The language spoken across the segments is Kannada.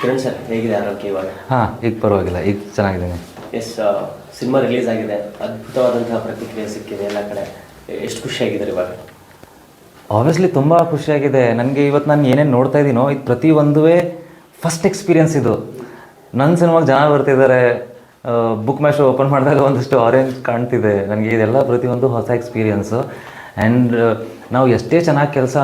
ಕಿರಣ್ ಸರ್ ಹೇಗಿದೆ ಆರೋಗ್ಯ ಇವಾಗ? ಹಾಂ ಈಗ ಪರವಾಗಿಲ್ಲ ಈಗ ಚೆನ್ನಾಗಿದ್ದೀನಿ. ಎಸ್ ಸಿನಿಮಾ ರಿಲೀಸ್ ಆಗಿದೆ ಅದ್ಭುತವಾದಂತಹ ಪ್ರತಿಕ್ರಿಯೆ ಸಿಕ್ಕಿದೆ ಎಲ್ಲ ಕಡೆ. ಎಷ್ಟು ಖುಷಿಯಾಗಿದ್ದಾರೆ ಇವಾಗ? ಆಬ್ವಿಯಸ್ಲಿ ತುಂಬ ಖುಷಿಯಾಗಿದೆ. ನನಗೆ ಇವತ್ತು ನಾನು ಏನೇನು ನೋಡ್ತಾ ಇದ್ದೀನೋ ಇದು ಪ್ರತಿಯೊಂದುವೇ ಫಸ್ಟ್ ಎಕ್ಸ್ಪೀರಿಯನ್ಸ್ ಇದು. ನನ್ನ ಸಿನಿಮಾಗೆ ಜನ ಬರ್ತಿದ್ದಾರೆ ಬುಕ್ ಮ್ಯಾಶ್ ಓಪನ್ ಮಾಡಿದಾಗ ಒಂದಷ್ಟು ಆರೆಂಜ್ ಕಾಣ್ತಿದೆ. ನನಗೆ ಇದೆಲ್ಲ ಪ್ರತಿಯೊಂದು ಹೊಸ ಎಕ್ಸ್ಪೀರಿಯನ್ಸು ಆ್ಯಂಡ್ ನಾವು ಎಷ್ಟೇ ಚೆನ್ನಾಗಿ ಕೆಲಸ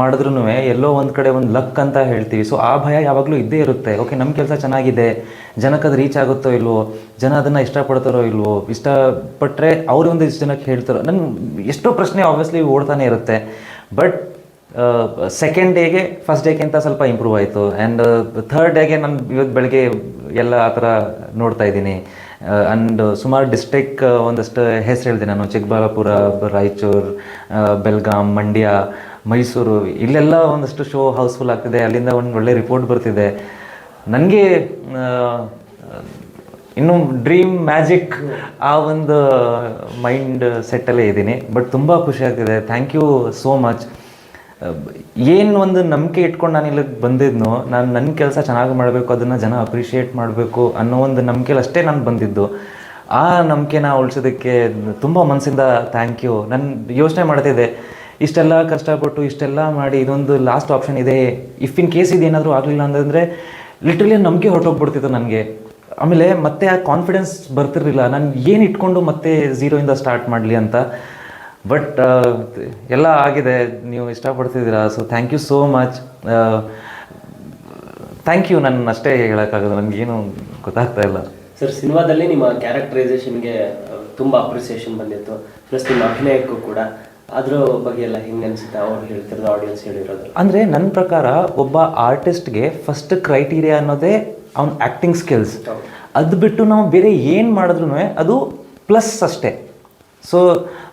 ಮಾಡಿದ್ರೂ ಎಲ್ಲೋ ಒಂದು ಕಡೆ ಒಂದು ಲಕ್ ಅಂತ ಹೇಳ್ತೀವಿ. ಸೊ ಆ ಭಯ ಯಾವಾಗಲೂ ಇದ್ದೇ ಇರುತ್ತೆ. ಓಕೆ ನಮ್ಮ ಕೆಲಸ ಚೆನ್ನಾಗಿದೆ. ಜನಕ್ಕೆ ಅದು ರೀಚ್ ಆಗುತ್ತೋ ಇಲ್ವೋ, ಜನ ಅದನ್ನು ಇಷ್ಟಪಡ್ತಾರೋ ಇಲ್ವೋ ಇಷ್ಟಪಟ್ಟರೆ ಅವರು ಒಂದು ಇಷ್ಟು ಜನಕ್ಕೆ ಹೇಳ್ತಾರೋ ನನ್ನ ಎಷ್ಟೋ ಪ್ರಶ್ನೆ ಆಬ್ವಿಯಸ್ಲಿ ಓಡ್ತಾನೆ ಇರುತ್ತೆ. ಬಟ್ ಸೆಕೆಂಡ್ ಡೇಗೆ ಫಸ್ಟ್ ಡೇಗಿಂತ ಸ್ವಲ್ಪ ಇಂಪ್ರೂವ್ ಆಯಿತು. ಆ್ಯಂಡ್ ಥರ್ಡ್ ಡೇಗೆ ನಾನು ಇವತ್ತು ಬೆಳಗ್ಗೆ ಎಲ್ಲ ಆ ಥರ ನೋಡ್ತಾ ಇದ್ದೀನಿ. ಆ್ಯಂಡ್ ಸುಮಾರು ಡಿಸ್ಟಿಕ್ ಒಂದಷ್ಟು ಹೆಸರು ಹೇಳಿದೆ ನಾನು. ಚಿಕ್ಕಬಳ್ಳಾಪುರ, ರಾಯಚೂರು ಬೆಲ್ಗಾಂ ಮಂಡ್ಯ ಮೈಸೂರು, ಇಲ್ಲೆಲ್ಲ ಒಂದಷ್ಟು ಶೋ ಹೌಸ್ಫುಲ್ ಆಗ್ತಿದೆ. ಅಲ್ಲಿಂದ ಒಂದು ಒಳ್ಳೆ ರಿಪೋರ್ಟ್ ಬರ್ತಿದೆ. ನನಗೆ ಇನ್ನು ಡ್ರೀಮ್ ಮ್ಯಾಜಿಕ್ ಆ ಒಂದು ಮೈಂಡ್ ಸೆಟ್ಟಲ್ಲೇ ಇದ್ದೀನಿ. ಬಟ್ ತುಂಬ ಖುಷಿ ಆಗ್ತಿದೆ. ಥ್ಯಾಂಕ್ ಯು ಸೋ ಮಚ್ ಏನು ಒಂದು ನಂಬಿಕೆ ಇಟ್ಕೊಂಡು ನಾನು ಇಲ್ಲಿಗೆ ಬಂದಿದ್ನೋ, ನಾನು ನನ್ನ ಕೆಲಸ ಚೆನ್ನಾಗಿ ಮಾಡಬೇಕು, ಅದನ್ನು ಜನ ಅಪ್ರಿಷಿಯೇಟ್ ಮಾಡಬೇಕು ಅನ್ನೋ ಒಂದು ನಂಬಿಕೆಲಿ ಅಷ್ಟೇ ನಾನು ಬಂದಿದ್ದು. ಆ ನಂಬಿಕೆನ ಉಳಿಸೋದಕ್ಕೆ ತುಂಬ ಮನಸ್ಸಿಂದ ಥ್ಯಾಂಕ್ ಯು ನಾನು ಯೋಚನೆ ಮಾಡ್ತಿದ್ದೆ. ಇಷ್ಟೆಲ್ಲ ಕಷ್ಟಪಟ್ಟು ಇಷ್ಟೆಲ್ಲ ಮಾಡಿ ಇದೊಂದು ಲಾಸ್ಟ್ ಆಪ್ಷನ್ ಇದೆ. ಇಫ್ ಇನ್ ಕೇಸ್ ಇದೇನಾದರೂ ಆಗಲಿಲ್ಲ ಅಂತಂದರೆ ಲಿಟ್ರಲಿ ನಂಬಿಕೆ ಹೊರಟೋಗ್ಬಿಡ್ತಿತ್ತು ನನಗೆ. ಆಮೇಲೆ ಮತ್ತೆ ಆ ಕಾನ್ಫಿಡೆನ್ಸ್ ಬರ್ತಿರಲಿಲ್ಲ. ನಾನು ಏನು ಇಟ್ಕೊಂಡು ಮತ್ತೆ ಝೀರೋಯಿಂದ ಸ್ಟಾರ್ಟ್ ಮಾಡಲಿ ಅಂತ. ಬಟ್ ಎಲ್ಲ ಆಗಿದೆ. ನೀವು ಇಷ್ಟಪಡ್ತಿದ್ದೀರಾ? So thank you so much thank you ನನ್ನ ಅಷ್ಟೇ ಹೇಳೋಕ್ಕಾಗೋದು ನನಗೇನು ಗೊತ್ತಾಗ್ತಾ ಇಲ್ಲ. ಸರ್ ಸಿನಿಮಾದಲ್ಲಿ ನಿಮ್ಮ ಕ್ಯಾರೆಕ್ಟರೈಸೇಷನ್ಗೆ ತುಂಬ ಅಪ್ರಿಸಿಯೇಷನ್ ಬಂದಿತ್ತು. ಪ್ಲಸ್ ನಿಮ್ಮ ಅಭಿನಯಕ್ಕೂ ಕೂಡ. ಅದ್ರ ಬಗ್ಗೆ ಎಲ್ಲ ಹೆಂಗೆ ಅನಿಸುತ್ತೆ? ಅವ್ರು ಹೇಳ್ತಿರೋದು ಆಡಿಯನ್ಸ್ ಹೇಳಿರೋದು. ಅಂದರೆ ನನ್ನ ಪ್ರಕಾರ ಒಬ್ಬ ಆರ್ಟಿಸ್ಟ್ಗೆ ಫಸ್ಟ್ ಕ್ರೈಟೀರಿಯಾ ಅನ್ನೋದೇ ಅವ್ನ ಆ್ಯಕ್ಟಿಂಗ್ ಸ್ಕಿಲ್ಸ್ ಅದು ಬಿಟ್ಟು ನಾವು ಬೇರೆ ಏನು ಮಾಡಿದ್ರು ಅದು ಪ್ಲಸ್ ಅಷ್ಟೇ. ಸೊ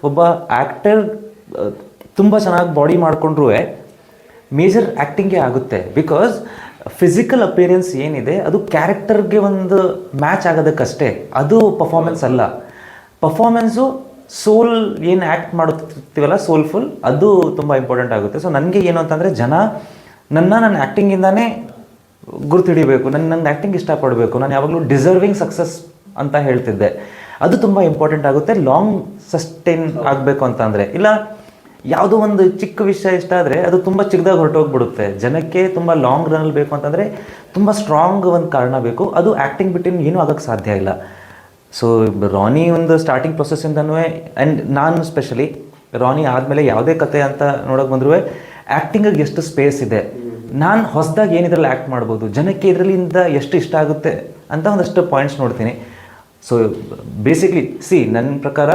ಒಬ್ಬ ಆ್ಯಕ್ಟರ್ ತುಂಬ ಚೆನ್ನಾಗಿ ಬಾಡಿ ಮಾಡಿಕೊಂಡ್ರೂ ಮೇಜರ್ ಆ್ಯಕ್ಟಿಂಗೇ ಆಗುತ್ತೆ. ಬಿಕಾಸ್ ಫಿಸಿಕಲ್ ಅಪಿಯರೆನ್ಸ್ ಏನಿದೆ ಅದು ಕ್ಯಾರೆಕ್ಟರ್ಗೆ ಒಂದು ಮ್ಯಾಚ್ ಆಗೋದಕ್ಕಷ್ಟೇ. ಅದು ಪರ್ಫಾರ್ಮೆನ್ಸ್ ಅಲ್ಲ. ಪರ್ಫಾರ್ಮೆನ್ಸು ಸೋಲ್ ಏನು ಆ್ಯಕ್ಟ್ ಮಾಡುತ್ತಿರ್ತೀವಲ್ಲ ಸೋಲ್ಫುಲ್ ಅದು ತುಂಬ ಇಂಪಾರ್ಟೆಂಟ್ ಆಗುತ್ತೆ. ಸೊ ನನಗೆ ಏನು ಅಂತಂದರೆ, ಜನ ನನ್ನ ನನ್ನ ಆ್ಯಕ್ಟಿಂಗಿಂದಾನೇ ಗುರುತಿಡಿಬೇಕು. ನನ್ನ ನನ್ನ ಆ್ಯಕ್ಟಿಂಗ್ ಇಷ್ಟಪಡಬೇಕು. ನಾನು ಯಾವಾಗಲೂ ಡಿಸರ್ವಿಂಗ್ ಸಕ್ಸಸ್ ಅಂತ ಹೇಳ್ತಿದ್ದೆ. ಅದು ತುಂಬ ಇಂಪಾರ್ಟೆಂಟ್ ಆಗುತ್ತೆ. ಲಾಂಗ್ ಸಸ್ಟೈನ್ ಆಗಬೇಕು ಅಂತಂದರೆ ಇಲ್ಲ, ಯಾವುದೋ ಒಂದು ಚಿಕ್ಕ ವಿಷಯ ಇಷ್ಟ ಆದರೆ, ಅದು ತುಂಬ ಚಿಕ್ಕದಾಗಿ ಹೊರಟೋಗ್ಬಿಡುತ್ತೆ. ಜನಕ್ಕೆ ತುಂಬ ಲಾಂಗ್ ರನ್ನಲ್ಲಿ ಬೇಕು ಅಂತಂದರೆ ತುಂಬ ಸ್ಟ್ರಾಂಗ್ ಒಂದು ಕಾರಣ ಬೇಕು. ಅದು ಆ್ಯಕ್ಟಿಂಗ್ ಬಿಟ್ಟಿನ ಏನೂ ಆಗೋಕ್ಕೆ ಸಾಧ್ಯ ಇಲ್ಲ. ಸೊ ರಾನಿ ಒಂದು ಸ್ಟಾರ್ಟಿಂಗ್ ಪ್ರೊಸೆಸ್ಸಿಂದನೂ ಆ್ಯಂಡ್ ನಾನು ಸ್ಪೆಷಲಿ ರಾನಿ ಆದಮೇಲೆ ಯಾವುದೇ ಕತೆ ಅಂತ ನೋಡೋಕೆ ಬಂದರೂ ಆ್ಯಕ್ಟಿಂಗಿಗೆ ಎಷ್ಟು ಸ್ಪೇಸ್ ಇದೆ. ನಾನು ಹೊಸದಾಗಿ ಏನಿದ್ರಲ್ಲಿ ಆ್ಯಕ್ಟ್ ಮಾಡ್ಬೋದು, ಜನಕ್ಕೆ ಇದರಲ್ಲಿಂದ ಎಷ್ಟು ಇಷ್ಟ ಆಗುತ್ತೆ ಅಂತ ಒಂದಷ್ಟು ಪಾಯಿಂಟ್ಸ್ ನೋಡ್ತೀನಿ. ಸೊ ಬೇಸಿಕ್ಲಿ ಸಿ ನನ್ನ ಪ್ರಕಾರ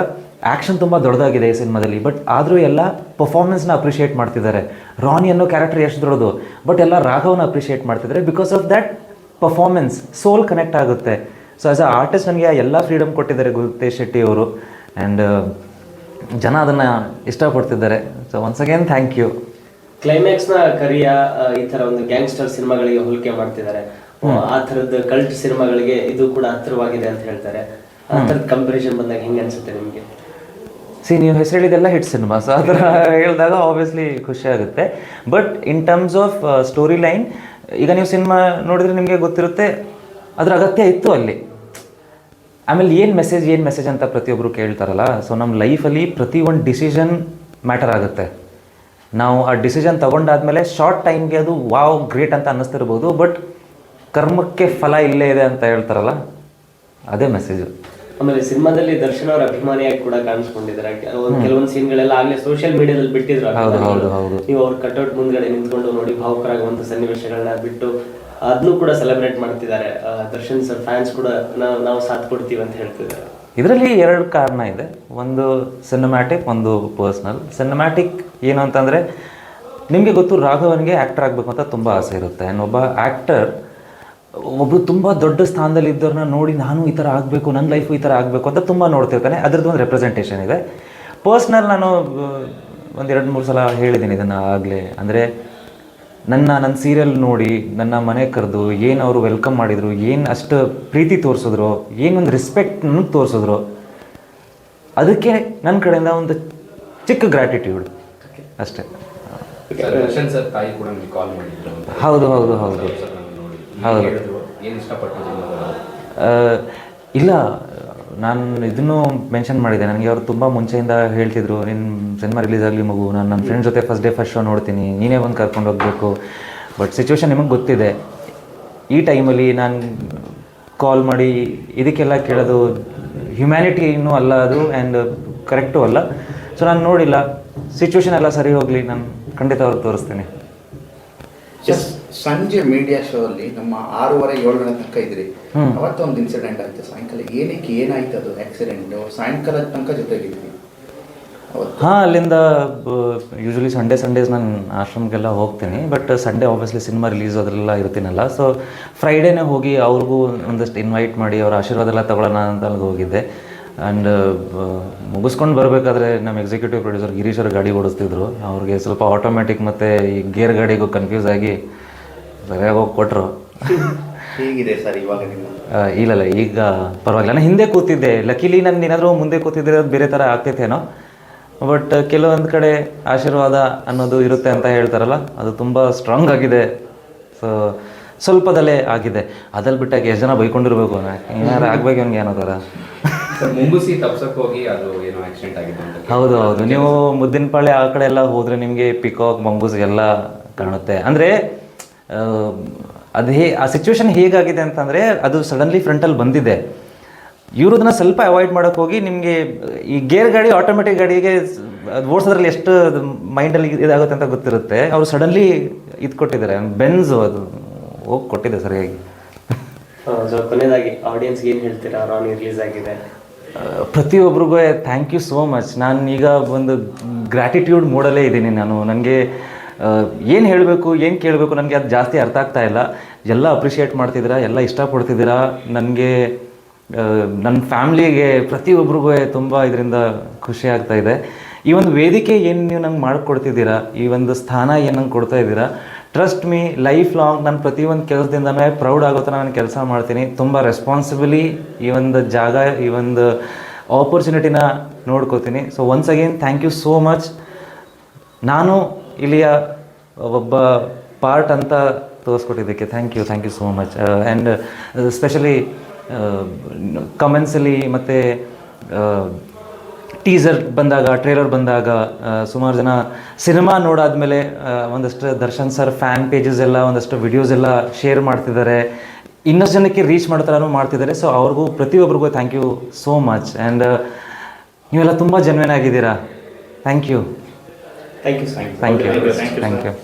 ಆ್ಯಕ್ಷನ್ ತುಂಬ ದೊಡ್ಡದಾಗಿದೆ ಈ ಸಿನಿಮಾದಲ್ಲಿ ಬಟ್ ಆದರೂ ಎಲ್ಲ ಪರ್ಫಾರ್ಮೆನ್ಸ್ನ ಅಪ್ರಿಷಿಯೇಟ್ ಮಾಡ್ತಿದ್ದಾರೆ. ರಾನಿ ಅನ್ನೋ ಕ್ಯಾರೆಕ್ಟರ್ ಎಷ್ಟು ದೊಡ್ಡದು ಬಟ್ ಎಲ್ಲ ರಾಘವನ ಅಪ್ರಿಷಿಯೇಟ್ ಮಾಡ್ತಿದ್ದಾರೆ. Because of that performance soul connect ಆಗುತ್ತೆ. ಸೊ ಆಸ್ ಅ ಆರ್ಟಿಸ್ಟ್ ನನಗೆ ಎಲ್ಲ ಫ್ರೀಡಮ್ ಕೊಟ್ಟಿದ್ದಾರೆ ಗುರುತೇಶ್ ಶೆಟ್ಟಿ ಅವರು. ಆ್ಯಂಡ್ ಜನ ಅದನ್ನು ಇಷ್ಟಪಡ್ತಿದ್ದಾರೆ. So once again thank you ಕ್ಲೈಮ್ಯಾಕ್ಸ್ನ ಕರಿಯ ಈ ತರ ಒಂದು ಗ್ಯಾಂಗ್ಸ್ಟರ್ ಸಿನಿಮಾಗಳಿಗೆ ಹೋಲಿಕೆ ಮಾಡ್ತಿದ್ದಾರೆ. ಆ ಥರದ ಕಲ್ಟ್ ಸಿನಿಮಾಗಳಿಗೆ ಇದು ಕೂಡ ಹತ್ತಿರವಾಗಿದೆ ಅಂತ ಹೇಳ್ತಾರೆ. ಆ ಥರದ ಕಂಪಾರಿಸನ್ ಬಂದಾಗ ಹೆಂಗೆ ಅನ್ಸುತ್ತೆ ನಿಮಗೆ? ಸಿ ನೀವು ಹೆಸರು ಹೇಳಿದೆಲ್ಲ ಹಿಟ್ ಸಿನಿಮಾ ಸೊ ಅದರ ಹೇಳಿದಾಗ ಆಬ್ವಿಯಸ್ಲಿ ಖುಷಿ ಆಗುತ್ತೆ. But in terms of story line ಈಗ ನೀವು ಸಿನಿಮಾ ನೋಡಿದ್ರೆ ನಿಮಗೆ ಗೊತ್ತಿರುತ್ತೆ ಅದ್ರ ಅಗತ್ಯ ಇತ್ತು ಅಲ್ಲಿ. ಆಮೇಲೆ ಏನು ಮೆಸೇಜ್ ಏನು ಮೆಸೇಜ್ ಅಂತ ಪ್ರತಿಯೊಬ್ಬರು ಕೇಳ್ತಾರಲ್ಲ ಸೊ ನಮ್ಮ ಲೈಫಲ್ಲಿ ಪ್ರತಿ ಒಂದು ಡಿಸಿಷನ್ ಮ್ಯಾಟರ್ ಆಗುತ್ತೆ. ನಾವು ಆ ಡಿಸಿಷನ್ ತೊಗೊಂಡಾದಮೇಲೆ ಶಾರ್ಟ್ ಟೈಮ್ಗೆ ಅದು ವಾವ್ ಗ್ರೇಟ್ ಅಂತ ಅನ್ನಿಸ್ತಿರ್ಬೋದು ಬಟ್ ಕರ್ಮಕ್ಕೆ ಫಲ ಇಲ್ಲೇ ಇದೆ ಅಂತ ಹೇಳ್ತಾರಲ್ಲ ಅದೇ ಮೆಸೇಜು ಆಮೇಲೆ ಸಿನಿಮಾದಲ್ಲಿ ದರ್ಶನ್ ಅವರ ಅಭಿಮಾನಿಯಾಗಿ ಕೂಡ ಕಾಣಿಸ್ಕೊಂಡಿದ್ದಾರೆ. ಒಂದ್ ಕೆಲವೊಂದು ಸೀನ್ಗಳೆಲ್ಲ ಆಗ್ಲೇ ಸೋಷಿಯಲ್ ಮೀಡಿಯಾದಲ್ಲಿ ಬಿಟ್ಟಿದ್ರು. ನೀವು ಅವ್ರ ಕಟೌಟ್ ಮುಂದ್ಗಡೆ ನಿಂತ್ಕೊಂಡು ನೋಡಿ ಭಾವುಕರಾಗುವಂತ ಸನ್ನಿವೇಶಗಳನ್ನ ಬಿಟ್ಟು ಅದನ್ನು ಕೂಡ ಸೆಲೆಬ್ರೇಟ್ ಮಾಡ್ತಿದ್ದಾರೆ. ದರ್ಶನ್ ಸರ್ ಫ್ಯಾನ್ಸ್ ಕೂಡ ನಾವು ನಾವು ಸಾಥ್ ಕೊಡ್ತೀವಿ ಅಂತ ಹೇಳ್ತಿದ್ದಾರೆ. ಇದರಲ್ಲಿ ಎರಡು ಕಾರಣ ಇದೆ. ಒಂದು ಸಿನಿಮ್ಯಾಟಿಕ್ ಒಂದು ಪರ್ಸ್ನಲ್ ಸಿನಿಮ್ಯಾಟಿಕ್ ಏನು ಅಂತಂದರೆ, ನಿಮಗೆ ಗೊತ್ತು ರಾಘವನ್ಗೆ ಆ್ಯಕ್ಟರ್ ಆಗಬೇಕು ಅಂತ ತುಂಬ ಆಸೆ ಇರುತ್ತೆ. ಒಬ್ಬ ಆ್ಯಕ್ಟರ್ ಒಬ್ಬರು ತುಂಬ ದೊಡ್ಡ ಸ್ಥಾನದಲ್ಲಿ ಇದ್ದವ್ರನ್ನ ನೋಡಿ ನಾನು ಈ ಥರ ಆಗಬೇಕು ನನ್ನ ಲೈಫು ಈ ಥರ ಆಗಬೇಕು ಅಂತ ತುಂಬ ನೋಡ್ತಿರ್ತಾನೆ ಅದರದ್ದು ಒಂದು ರೆಪ್ರೆಸೆಂಟೇಷನ್ ಇದೆ. ಪರ್ಸ್ನಲ್ ನಾನು ಒಂದು ಎರಡು ಮೂರು ಸಲ ಹೇಳಿದ್ದೀನಿ ಇದನ್ನು ಆಗಲೇ. ಅಂದರೆ ನನ್ನ ನನ್ನ ಸೀರಿಯಲ್ ನೋಡಿ ನನ್ನ ಮನೆ ಕರೆದು ಏನು ಅವರು ವೆಲ್ಕಮ್ ಮಾಡಿದರು ಏನು ಅಷ್ಟು ಪ್ರೀತಿ ತೋರಿಸಿದ್ರು ಏನೊಂದು ರೆಸ್ಪೆಕ್ಟ್ ನನಗೆ ತೋರಿಸಿದ್ರು ಅದಕ್ಕೆ ನನ್ನ ಕಡೆಯಿಂದ ಒಂದು ಚಿಕ್ಕ ಗ್ರ್ಯಾಟಿಟ್ಯೂಡ್ ಅಷ್ಟೇ. ಸರ್ ಸರ್ ತಾಯಿ ಕೂಡ ನಿಮಗೆ ಕಾಲ್ ಮಾಡಿದ್ರು ಹೌದು ಹೌದು ಹೌದು. ಸರ್ ಹೌದು. ಇಲ್ಲ ನಾನು ಇದನ್ನು ಮೆನ್ಷನ್ ಮಾಡಿದೆ. ನನಗೆ ಅವರು ತುಂಬ ಮುಂಚೆಯಿಂದ ಹೇಳ್ತಿದ್ರು ನಿನ್ನ ಸಿನಿಮಾ ರಿಲೀಸ್ ಆಗಲಿ ಮಗು, ನಾನು ನನ್ನ ಫ್ರೆಂಡ್ ಜೊತೆ ಫಸ್ಟ್ ಡೇ ಫಸ್ಟ್ ಶೋ ನೋಡ್ತೀನಿ, ನೀನೇ ಬಂದು ಕರ್ಕೊಂಡು ಹೋಗಬೇಕು. ಬಟ್ ಸಿಚುವೇಶನ್ ನಿಮಗೆ ಗೊತ್ತಿದೆ. ಈ ಟೈಮಲ್ಲಿ ನಾನು ಕಾಲ್ ಮಾಡಿ ಇದಕ್ಕೆಲ್ಲ ಕೇಳೋದು ಹ್ಯುಮ್ಯಾನಿಟಿ ಇನ್ನೂ ಅಲ್ಲ ಅದು ಆ್ಯಂಡ್ ಕರೆಕ್ಟು ಅಲ್ಲ. ಸೊ ನಾನು ನೋಡಿಲ್ಲ. ಸಿಚುವೇಶನ್ ಎಲ್ಲ ಸರಿ ಹೋಗಲಿ, ನಾನು ಖಂಡಿತ ಅವ್ರಿಗೆ ತೋರಿಸ್ತೀನಿ. ಸಂಜೆ ಮೀಡಿಯಾ ಶೋ ಅಲ್ಲಿ ನಮ್ಮ ಆರೂವರೆ ಏಳು ಗಂಟೆ ತನಕ ಇದ್ರಿ. ಅವತ್ತೊಂದು ಇನ್ಸಿಡೆಂಟ್ ಆಯ್ತು. ಸಾಯಂಕಾಲ ಏನಕ್ಕೆ ಏನಾಯ್ತು ಅದು ಆಕ್ಸಿಡೆಂಟ್ ಸಾಯಂಕಾಲ ತನಕ ಜೊತೆಗಿದ್ವಿ. ಹಾಂ ಅಲ್ಲಿಂದ ಯೂಶ್ವಲಿ ಸಂಡೇ ಸಂಡೇಸ್ ನಾನು ಆಶ್ರಮಕ್ಕೆಲ್ಲ ಹೋಗ್ತೀನಿ. But Sunday obviously cinema release ಅದರೆಲ್ಲ ಇರ್ತೀನಲ್ಲ ಸೊ ಫ್ರೈಡೇನೇ ಹೋಗಿ ಅವ್ರಿಗೂ ಒಂದಷ್ಟು ಇನ್ವೈಟ್ ಮಾಡಿ ಅವ್ರ ಆಶೀರ್ವಾದ ಎಲ್ಲ ತಗೊಳ್ಳೋಣ ಅಂತ ಅಲ್ಲಿಗೆ ಹೋಗಿದ್ದೆ. ಆ್ಯಂಡ್ ಮುಗಿಸ್ಕೊಂಡು ಬರಬೇಕಾದ್ರೆ ನಮ್ಮ ಎಕ್ಸಿಕ್ಯೂಟಿವ್ ಪ್ರೊಡ್ಯೂಸರ್ ಗಿರೀಶ್ ಅವ್ರು ಗಾಡಿ ಓಡಿಸ್ತಿದ್ರು. ಅವ್ರಿಗೆ ಸ್ವಲ್ಪ ಆಟೋಮ್ಯಾಟಿಕ್ ಮತ್ತು ಈ ಗೇರ್ ಗಾಡಿಗೂ ಕನ್ಫ್ಯೂಸ್ ಆಗಿ ಸರಿಯಾಗಿ ಹೋಗಿ ಕೊಟ್ಟರು ಹೇಗಿದೆ ಸರ್ ಇವಾಗ ಇಲ್ಲಲ್ಲ ಈಗ ಪರವಾಗಿಲ್ಲ. ನಾನು ಹಿಂದೆ ಕೂತಿದ್ದೆ. ಲಕ್ಕಿಲಿ ನಾನು ಏನಾದರೂ ಮುಂದೆ ಕೂತಿದ್ರೆ ಅದು ಬೇರೆ ಥರ ಆಗ್ತೈತೇನೋ ಬಟ್ ಕೆಲವೊಂದು ಕಡೆ ಆಶೀರ್ವಾದ ಅನ್ನೋದು ಇರುತ್ತೆ ಅಂತ ಹೇಳ್ತಾರಲ್ಲ ಅದು ತುಂಬ ಸ್ಟ್ರಾಂಗ್ ಆಗಿದೆ. ಸೊ ಸ್ವಲ್ಪದಲ್ಲೇ ಆಗಿದೆ. ಅದಲ್ಲಿ ಬಿಟ್ಟಾಗ ಎಷ್ಟು ಜನ ಬೈಕೊಂಡಿರ್ಬೇಕು? ಏನಾರು ಆಗ್ಬೇಕು ಅವ್ನಿಗೆ ಏನೋ ಥರ ಮುಂಗುಸಿ ತಪ್ಸಕ್ ಹೋಗಿ ಅದು ಏನೋ ಆಕ್ಸಿಡೆಂಟ್ ಆಗಿದೆ ಅಂತ ಹೌದು ಹೌದು. ನೀವು ಮುದ್ದಿನಪಾಳೆ ಆ ಕಡೆ ಎಲ್ಲ ಹೋದ್ರೆ ನಿಮಗೆ ಪಿಕಾಕ್ ಮಂಗೂಸ್ ಎಲ್ಲ ಕಾಣುತ್ತೆ. ಅಂದರೆ ಅದು ಹೇ ಆ ಸಿಚುವೇಶನ್ ಹೇಗಾಗಿದೆ ಅಂತಂದರೆ ಅದು ಸಡನ್ಲಿ ಫ್ರಂಟಲ್ಲಿ ಬಂದಿದೆ. ಇವರು ಅದನ್ನ ಸ್ವಲ್ಪ ಅವಾಯ್ಡ್ ಮಾಡೋಕೆ ಹೋಗಿ ನಿಮಗೆ ಈ ಗೇರ್ ಗಾಡಿ ಆಟೋಮೆಟಿಕ್ ಗಾಡಿಗೆ ಅದು ಓಡಿಸೋದ್ರಲ್ಲಿ ಎಷ್ಟು ಮೈಂಡಲ್ಲಿ ಇದಾಗುತ್ತೆ ಅಂತ ಗೊತ್ತಿರುತ್ತೆ. ಅವರು ಸಡನ್ಲಿ ಇದು ಕೊಟ್ಟಿದ್ದಾರೆ. ಬೆನ್ಸು ಅದು. ಹೋಗಿ ಕೊಟ್ಟಿದೆ ಸರಿಯಾಗಿ. ಸೊ ಕೊನೆಯದಾಗಿ ಆಡಿಯನ್ಸ್ಗೆ ಏನು ಹೇಳ್ತೀರಾ? ರಾನಿ ರಿಲೀಸ್ ಆಗಿದೆ. ಆ, ಪ್ರತಿಯೊಬ್ಬರಿಗೂ ಥ್ಯಾಂಕ್ ಯು ಸೋ ಮಚ್ ನಾನು ಈಗ ಒಂದು ಗ್ರ್ಯಾಟಿಟ್ಯೂಡ್ ಮೋಡಲ್ಲೇ ಇದ್ದೀನಿ ನಾನು. ನನಗೆ ಏನು ಹೇಳಬೇಕು ಏನು ಕೇಳಬೇಕು ನನಗೆ ಅದು ಜಾಸ್ತಿ ಅರ್ಥ ಆಗ್ತಾ ಇಲ್ಲ. ಎಲ್ಲ ಅಪ್ರಿಷಿಯೇಟ್ ಮಾಡ್ತಿದ್ದೀರಾ ಎಲ್ಲ ಇಷ್ಟಪಡ್ತಿದ್ದೀರಾ? ನನಗೆ ನನ್ನ ಫ್ಯಾಮ್ಲಿಗೆ ಪ್ರತಿಯೊಬ್ಬರಿಗೂ ತುಂಬ ಇದರಿಂದ ಖುಷಿ ಆಗ್ತಾ ಇದೆ. ಈ ಒಂದು ವೇದಿಕೆ ಏನು ನೀವು ನಂಗೆ ಮಾಡಿಕೊಡ್ತಿದ್ದೀರಾ? ಈ ಒಂದು ಸ್ಥಾನ ಏನು ಕೊಡ್ತಾ ಇದ್ದೀರಾ? ಟ್ರಸ್ಟ್ ಮೀ ಲೈಫ್ ಲಾಂಗ್ ನಾನು ಪ್ರತಿಯೊಂದು ಕೆಲಸದಿಂದನೇ ಪ್ರೌಡ್ ಆಗೋ ಥರ ನಾನು ಕೆಲಸ ಮಾಡ್ತೀನಿ. ತುಂಬ ರೆಸ್ಪಾನ್ಸಿಬಲಿ ಈ ಒಂದು ಜಾಗ, ಈ ಒಂದು ಆಪರ್ಚುನಿಟಿನ ನೋಡ್ಕೋತೀನಿ. So once again thank you so much ನಾನು ಇಲ್ಲಿಯ ಒಬ್ಬ ಪಾರ್ಟ್ ಅಂತ ತೋರಿಸ್ಕೊಟ್ಟಿದ್ದಕ್ಕೆ thank you thank you so much and specially ಕಮೆಂಟ್ಸಲ್ಲಿ ಮತ್ತು ಟೀಸರ್ ಬಂದಾಗ ಟ್ರೇಲರ್ ಬಂದಾಗ ಸುಮಾರು ಜನ ಸಿನಿಮಾ ನೋಡಾದ್ಮೇಲೆ ಒಂದಷ್ಟು ದರ್ಶನ್ ಸರ್ ಫ್ಯಾನ್ ಪೇಜಸ್ ಎಲ್ಲ ಒಂದಷ್ಟು ವಿಡಿಯೋಸ್ ಎಲ್ಲ ಶೇರ್ ಮಾಡ್ತಿದ್ದಾರೆ. ಇನ್ನಷ್ಟು ಜನಕ್ಕೆ ರೀಚ್ ಮಾಡೋ ಥರನೂ ಮಾಡ್ತಿದ್ದಾರೆ. ಸೊ ಅವ್ರಿಗೂ ಪ್ರತಿಯೊಬ್ಬರಿಗೂ thank you so much and ನೀವೆಲ್ಲ ತುಂಬ ಜನ್ವೇನ್ ಆಗಿದ್ದೀರಾ. Thank you thank you thank you thank you